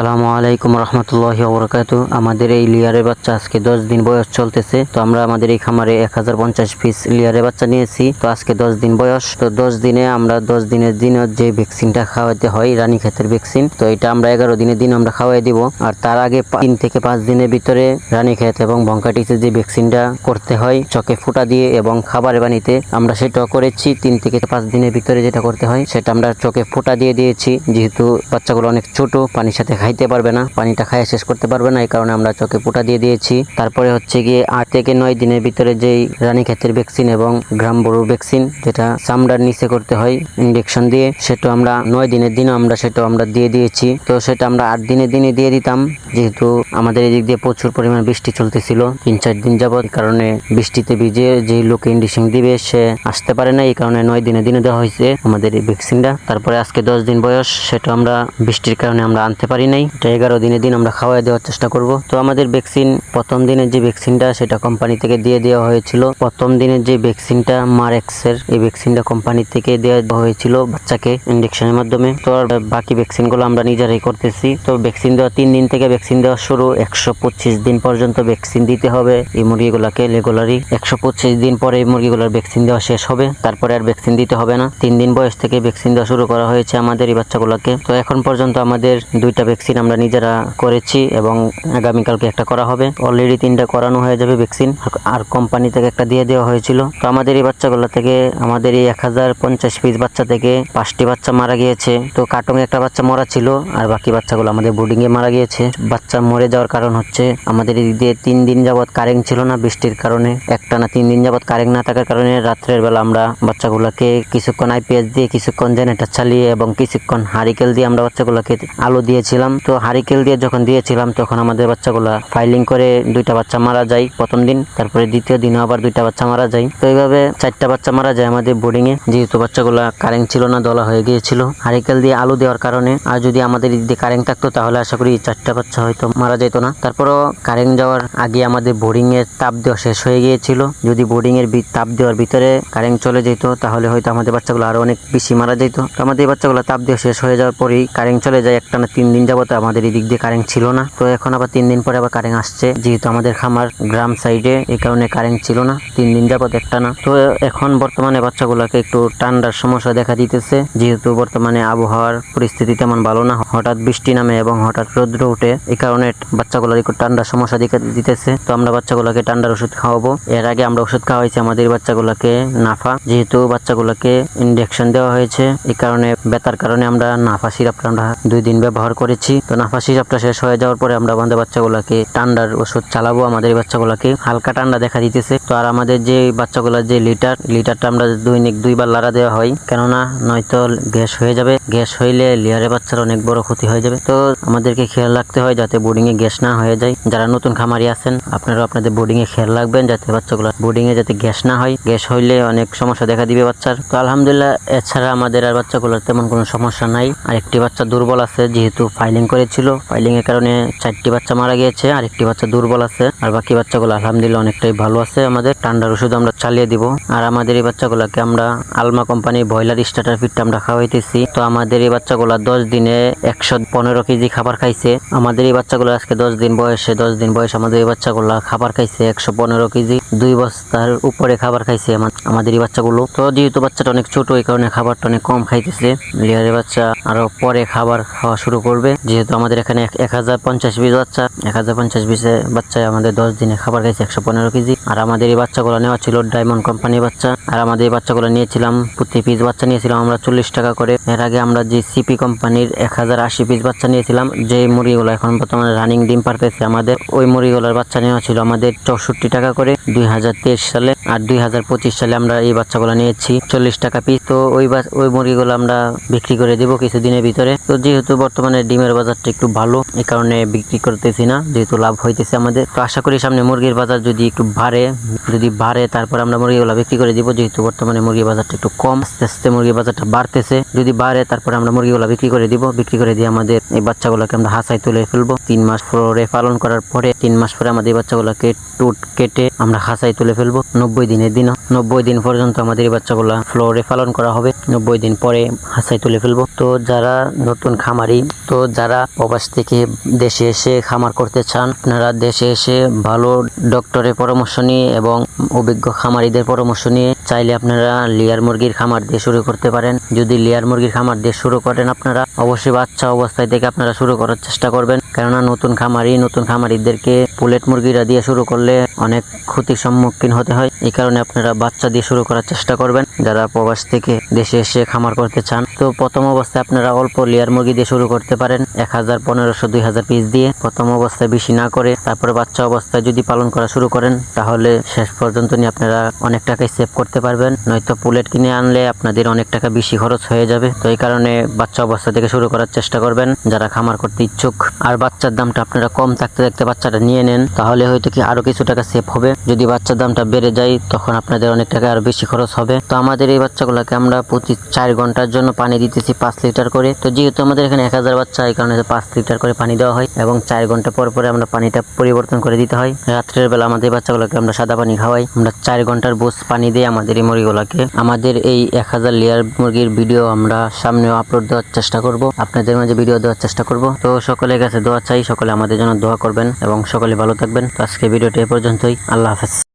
আসসালামু আলাইকুম রহমতুল্লাহ বরকাত আমাদের এই লিয়ারের বাচ্চা আজকে দশ দিন বয়স চলতেছে। তো আমরা আমাদের এই খামারে এক হাজার পঞ্চাশ পিস লিয়ারের বাচ্চা নিয়েছি। তো আজকে দশ দিন বয়স। তো দশ দিনে আমরা দশ দিনের দিন যে ভ্যাকসিনটা খাওয়াতে হয়, রানী ক্ষেতের ভ্যাকসিন, তো এটা আমরা এগারো দিনের দিন আমরা খাওয়াই দিব। আর তার আগে তিন থেকে পাঁচ দিনের ভিতরে রানী ক্ষেত এবং বঙ্কাটিসের যে ভ্যাকসিনটা করতে হয় চকে ফুটা দিয়ে এবং খাবার পানিতে আমরা সেটাও করেছি। তিন থেকে পাঁচ দিনের ভিতরে যেটা করতে হয়, সেটা আমরা চোখে ফোঁটা দিয়ে দিয়েছি। যেহেতু বাচ্চাগুলো অনেক ছোট, পানির সাথে খাইতে পারবে না, পানিটা খাইয়ে শেষ করতে পারবে না, এই কারণে আমরা চোখে ফোঁটা দিয়ে দিয়েছি। তারপরে হচ্ছে গিয়ে আট থেকে নয় দিনের ভিতরে যেই রানী ক্ষেতের ভ্যাকসিন এবং গ্রাম বড়ো ভ্যাকসিন যেটা চামড়ার নিচে করতে হয় ইঞ্জেকশন দিয়ে, সেটা আমরা নয় দিনের দিনও আমরা সেটা আমরা দিয়ে দিয়েছি। তো সেটা আমরা আট দিনের দিনে দিয়ে দিতাম, যেহেতু আমাদের এদিক দিয়ে প্রচুর পরিমাণ বৃষ্টি চলতেছিল। তিন চার দিন এই কারণে বৃষ্টিতে ভিজে যে লোকে ইন্ডিশন দিবে, সে আসতে পারে না, এই কারণে নয় দিনে দিনে দেওয়া হয়েছে আমাদের এই ভ্যাকসিনটা তারপরে আজকে দশ দিন বয়স, সেটা আমরা বৃষ্টির কারণে আমরা আনতে পারি নাই। এটা এগারো দিনে দিন আমরা খাওয়াই দেওয়ার চেষ্টা করব। তো আমাদের ভ্যাকসিন প্রথম দিনের যে ভ্যাকসিনটা সেটা কোম্পানি থেকে দিয়ে দেওয়া হয়েছিল। প্রথম দিনের যে ভ্যাকসিনটা মারেক্সের এই ভ্যাকসিনটা কোম্পানি থেকে দেওয়া হয়েছিল বাচ্চাকে ইঞ্জেকশনের মাধ্যমে। তো আর বাকি ভ্যাকসিনগুলো আমরা নিজেরাই করতেছি। তো ভ্যাকসিন দেওয়া তিন দিন থেকে ভ্যাকসিন দেওয়া শুরু। একশো পঁচিশ দিন পর্যন্ত ভ্যাকসিন দিতে হবে এই মুরগিগুলাকে রেগুলারই একশো পঁচিশ দিন পরে এই মুরগিগুলোর ভ্যাকসিন দেওয়া শেষ হবে। তারপরে আর ভ্যাকসিন দিতে হবে না। তিন দিন বয়স থেকে ভ্যাকসিন দেওয়া শুরু করা হয়েছে আমাদের এই বাচ্চাগুলোকে। তো এখন পর্যন্ত আমাদের দুইটা ভ্যাকসিন আমরা নিজেরা করেছি এবং আগামীকালকে একটা করা হবে। অলরেডি তিনটা করানো হয়ে যাবে ভ্যাকসিন আর কোম্পানি থেকে একটা দিয়ে দেওয়া হয়েছিল। তো আমাদের এই বাচ্চাগুলো থেকে, আমাদের এই এক হাজার পঞ্চাশ পিস বাচ্চা থেকে পাঁচটি বাচ্চা মারা গিয়েছে। তো কাটঙে একটা বাচ্চা মরা ছিল, আর বাকি বাচ্চাগুলো আমাদের বোর্ডিংয়ে মারা গিয়েছে। বাচ্চা মরে যাওয়ার কারণ হচ্ছে, আমাদের এদিক দিয়ে তিন দিন যাবত কারেন্ট ছিল না বৃষ্টির কারণে, একটা না তিন দিন যাবত কারেন্ট না থাকার কারণে রাত্রের বেলা আমরা বাচ্চাগুলোকে কিছুক্ষণ আইপিএস দিয়ে, কিছুক্ষণ জেনারেটর চালিয়ে এবং কিছুক্ষণ হারিকেল দিয়ে আমরা বাচ্চাগুলোকে আলো দিয়েছিলাম। তো হারিকেল দিয়ে যখন দিয়েছিলাম, তখন আমাদের বাচ্চাগুলা ফাইলিং করে দুইটা বাচ্চা মারা যায় প্রথম দিন, তারপরে দ্বিতীয় দিনে আবার দুইটা বাচ্চা মারা যায়। তো এইভাবে চারটা বাচ্চা মারা যায় আমাদের বোর্ডিং এ। যেহেতু বাচ্চাগুলা কারেন্ট ছিল না, দলা হয়ে গিয়েছিল। হারিকেল দিয়ে আলো দেওয়ার কারণে আর যদি আমাদের দিয়ে কারেন্ট থাকতো, তাহলে আশা করি চারটা বাচ্চা হয়তো মারা যেত না। তারপরও কারেন্ট যাওয়ার আগে আমাদের বোর্ডিং এর তাপ দেওয়া শেষ হয়ে গিয়েছিল। যদি বোর্ডিং এর তাপ দেওয়ার ভিতরে কারেন্ট চলে যেত, তাহলে হয়তো আমাদের বাচ্চাগুলো আরও অনেক বেশি মারা যেত। আমাদের বাচ্চাগুলো তাপ দেওয়া শেষ হয়ে যাওয়ার পরেই কারেন্ট চলে যায় একটা না তিন দিন যাবত আমাদের এদিক দিয়ে কারেন্ট ছিল না। তো এখন আবার তিন দিন পরে আবার কারেন্ট আসছে। যেহেতু আমাদের খামার গ্রাম সাইডে এই কারণে কারেন্ট ছিল না। তিন দিন যাবত একটা না। তো এখন বর্তমানে বাচ্চাগুলোকে একটু ঠান্ডার সমস্যা দেখা দিতেছে। যেহেতু বর্তমানে আবহাওয়ার পরিস্থিতি তেমন ভালো না। হঠাৎ বৃষ্টি নামে এবং হঠাৎ রৌদ্র উঠে, এই কারণে বাচ্চাগুলোর একটু ঠান্ডার সমস্যা দিকে দিতেছে। তো আমরা বাচ্চাগুলোকে ঠান্ডার ওষুধ খাওয়াবো। এর আগে আমরা ওষুধ খাওয়াইছি আমাদের বাচ্চাগুলোকে নাফা। যেহেতু বাচ্চাগুলোকে ইনজেকশন দেওয়া হয়েছে, এই কারণে ব্যথার কারণে আমরা নাফা সিরাপটা আমরা দুই দিন ব্যবহার করেছি। তো নাফা সিরাপটা শেষ হয়ে যাওয়ার পরে আমরা আমাদের বাচ্চাগুলোকে ঠান্ডার ওষুধ চালাবো, আমাদের বাচ্চাগুলোকে হালকা ঠান্ডা দেখা দিতেছে। তো আর আমাদের যে বাচ্চাগুলোর যে লিটার, লিটারটা আমরা দৈনিক দুইবার লাড়া দেওয়া হয়। কেননা নয়তো গ্যাস হয়ে যাবে। গ্যাস হইলে লিয়ারে বাচ্চার অনেক বড় ক্ষতি হয়ে যাবে। তো আমাদেরকে খেয়াল রাখতে হয় যাতে বোর্ডিং এ গ্যাস না হয়ে যায়। যারা নতুন খামারি আছেন আপনারা আপনাদের বোর্ডিং এ খেয়াল রাখবেন যাতে বাচ্চাগুলো বোর্ডিং এ যাতে গ্যাস না হয়। গ্যাস হইলে অনেক সমস্যা দেখা দিবে বাচ্চার। তো আলহামদুলিল্লাহ, এছাড়া আমাদের আর বাচ্চাগুলোর তেমন কোনো সমস্যা নাই। আর একটি বাচ্চা দুর্বল আছে, যেহেতু ফাইলিং করেছিল। ফাইলিং এর কারণে চারটি বাচ্চা মারা গিয়েছে, আর একটি বাচ্চা দুর্বল আছে। আর বাকি বাচ্চাগুলো আলহামদুলিল্লাহ অনেকটাই ভালো আছে। আমাদের ঠান্ডার ওষুধ আমরা চালিয়ে দিব। আর আমাদের এই বাচ্চাগুলোকে আমরা আলমা কোম্পানির ব্রয়লার স্টার্টার ফিটটা আমরা খাওয়াইতেছি। তো আমাদের এই বাচ্চাগুলো দশ দিনে একশো পনেরো কেজি খাবার খাইছে। আমাদের এই বাচ্চাগুলো আজকে দশ দিন বয়সে, দশ দিন বয়স আমাদের এই বাচ্চাগুলো খাবার খাইছে একশো পনেরো কেজি। দুই বস্তার উপরে খাবার খাইছে আমা- আমাদের এই বাচ্চাগুলো। তো যেহেতু বাচ্চাটা অনেক ছোট, এই কারণে খাবারটা অনেক কম খাইতেছে। লিয়ারের বাচ্চা আরও পরে খাবার খাওয়া শুরু করবে। যেহেতু আমাদের এখানে এক হাজার পঞ্চাশ পিস বাচ্চা এক হাজার পঞ্চাশ পিসে বাচ্চায় আমাদের দশ দিনে খাবার খাইছে একশো পনেরো কেজি। আর আমাদের এই বাচ্চাগুলো নেওয়া ছিল ডায়মন্ড কোম্পানির বাচ্চা। আর আমাদের এই বাচ্চাগুলো নিয়েছিলাম, প্রতি পিস বাচ্চা নিয়েছিলাম আমরা চল্লিশ টাকা করে। এর আগে আমরা যে সিপি কোম্পানির এক হাজার আশি পিস বাচ্চা নিয়েছিলাম যে মুরগিগুলো এখন বর্তমানে রানিং ডিম পারতেছে আমাদের, ওই মুরগিগুলোর বাচ্চা নেওয়া ছিল আমাদের চৌষট্টি টাকা করে। দুই হাজার তেইশ সালে আর দুই হাজার পঁচিশ সালে আমরা এই বাচ্চাগুলো নিয়েছি চল্লিশ টাকা পিস তো ওই ওই মুরগিগুলো আমরা বিক্রি করে দেবো কিছুদিনের ভিতরে। তো যেহেতু বর্তমানে ডিমের বাজারটা একটু ভালো এই কারণে বিক্রি করতেছি না, যেহেতু লাভ হইতেছে আমাদের। তো আশা করি সামনে মুরগির বাজার যদি একটু বাড়ে, যদি বাড়ে তারপর আমরা মুরগিগুলো বিক্রি করে দিব, যেহেতু বর্তমানে মুরগির বাজারটা একটু কম, আস্তে আস্তে মুরগির বাজারটা বাড়তেছে। যদি বাড়ে তারপর আমরা মুরগিগুলো বিক্রি করে দিব, বিক্রি করে দিয়ে আমাদের এই বাচ্চাগুলোকে আমরা হাসায় তুলে ফেলব। তিন মাস পরে পালন করার পরে, তিন মাস পরে আমাদের এই বাচ্চাগুলোকে টুট কেটে আমরা হাসায় তুলে ফেলব। নব্বই দিনের দিন নব্বই দিন পর্যন্ত আমাদের এই বাচ্চাগুলো ফ্লোরে পালন করা হবে, নব্বই দিন পরে হাসায় তুলে ফেলব। তো যারা নতুন খামারি, তো যারা প্রবাস থেকে দেশে এসে খামার করতে চান, আপনারা দেশে এসে ভালো ডক্টরের পরামর্শ নিয়ে এবং অভিজ্ঞ খামারিদের পরামর্শ নিয়ে চাইলে আপনারা লেয়ার মুরগির খামার দিয়ে শুরু করতে পারেন। যদি লেয়ার মুরগির খামার দিয়ে শুরু করেন আপনারা, অবশ্যই বাচ্চা অবস্থায় থেকে আপনারা শুরু করার চেষ্টা করবেন। কেননা নতুন খামারি, নতুন খামারিদেরকে পুলেট মুরগিরা দিয়ে শুরু করলে অনেক ক্ষতির সম্মুখীন হতে হয়। এই কারণে আপনারা বাচ্চা দিয়ে শুরু করার চেষ্টা করবেন। যারা প্রবাস থেকে দেশে এসে খামার করতে চান তো প্রথম অবস্থায় আপনারা অল্প লেয়ার মুরগি দিয়ে শুরু করতে পারেন। এক হাজার পনেরোশো, দুই হাজার পিস দিয়ে প্রথম অবস্থায় বেশি না করে তারপরে বাচ্চা অবস্থায় যদি পালন করা শুরু করেন, তাহলে শেষ পর্যন্ত নিয়ে আপনারা অনেক টাকাই সেভ করতে পারবেন। নয়তো পুলেট কিনে আনলে আপনাদের অনেক টাকা বেশি খরচ হয়ে যাবে। তো এই কারণে বাচ্চা অবস্থা থেকে শুরু করার চেষ্টা করবেন। যারা খামার করতে ইচ্ছুক আর বাচ্চার দামটা আপনারা কম থাকতে থাকতে বাচ্চাটা নিয়ে নেন, তাহলে হয়তো কি আরও কিছু টাকা সেভ হবে। যদি বাচ্চার দামটা বেড়ে যায়, তখন আপনাদের অনেক টাকা আরও বেশি খরচ হবে। তো আমাদের এই বাচ্চাগুলোকে আমরা প্রতি চার ঘণ্টার জন্য পানি দিতেছি পাঁচ লিটার করে। তো যেহেতু আমাদের এখানে এক হাজার বাচ্চা, এই কারণে পাঁচ লিটার করে পানি দেওয়া হয় এবং চার ঘণ্টা পর পরে আমরা পানিটা পরিবর্তন করে দিতে হয়। রাত্রের বেলা আমাদের বাচ্চাগুলোকে আমরা সাদা পানি খাওয়াই। আমরা চার ঘণ্টার বোস পানি দিয়ে আমাদের এই মুরগিগুলোকে, আমাদের এই এক হাজার লেয়ার মুরগির ভিডিও আমরা সামনেও আপলোড দেওয়ার চেষ্টা করব। আপনাদের মাঝে ভিডিও দেওয়ার চেষ্টা করব। তো সকলের কাছে দোয়া চাই, সকলে আমাদের জন্য দোয়া করবেন এবং সকলে ভালো থাকবেন। তো আজকে ভিডিওটি এ পর্যন্তই। আল্লাহ হাফেজ।